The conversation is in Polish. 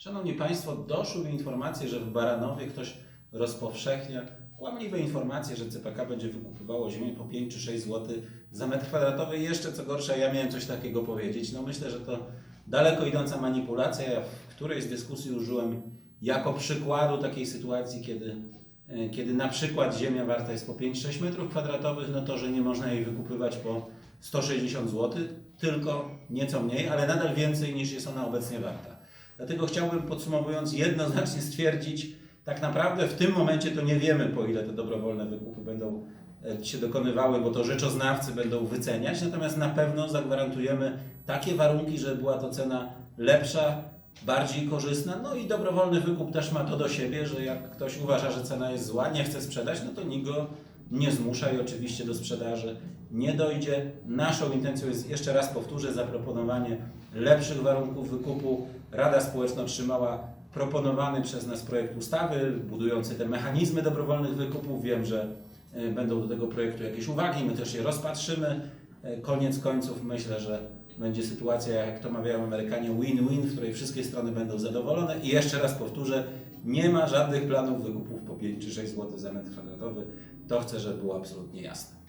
Szanowni Państwo, doszły informacje, że w Baranowie ktoś rozpowszechnia kłamliwe informacje, że CPK będzie wykupywało ziemię po 5 czy 6 zł za metr kwadratowy. Jeszcze co gorsza, ja miałem coś takiego powiedzieć. No myślę, że to daleko idąca manipulacja. Ja w którejś z dyskusji użyłem jako przykładu takiej sytuacji, kiedy, e, kiedy na przykład ziemia warta jest po 5-6 metrów kwadratowych, no to, że nie można jej wykupywać po 160 zł, tylko nieco mniej, ale nadal więcej niż jest ona obecnie warta. Dlatego chciałbym podsumowując jednoznacznie stwierdzić, tak naprawdę w tym momencie to nie wiemy, po ile te dobrowolne wykupy będą e, się dokonywały, bo to rzeczoznawcy będą wyceniać, natomiast na pewno zagwarantujemy takie warunki, żeby była to cena lepsza, bardziej korzystna, no i dobrowolny wykup też ma to do siebie, że jak ktoś uważa, że cena jest zła, nie chce sprzedać, no to nikt go nie zmusza oczywiście do sprzedaży nie dojdzie. Naszą intencją jest, jeszcze raz powtórzę, zaproponowanie lepszych warunków wykupu. Rada Społeczna otrzymała proponowany przez nas projekt ustawy budujący te mechanizmy dobrowolnych wykupów. Wiem, że e, będą do tego projektu jakieś uwagi, my też je rozpatrzymy. E, Koniec końców myślę, że będzie sytuacja, jak to mawiają Amerykanie, win-win, w której wszystkie strony będą zadowolone. I jeszcze raz powtórzę, nie ma żadnych planów wykupów po 5 czy 6 zł za metr kwadratowy. To chcę, żeby było absolutnie jasne.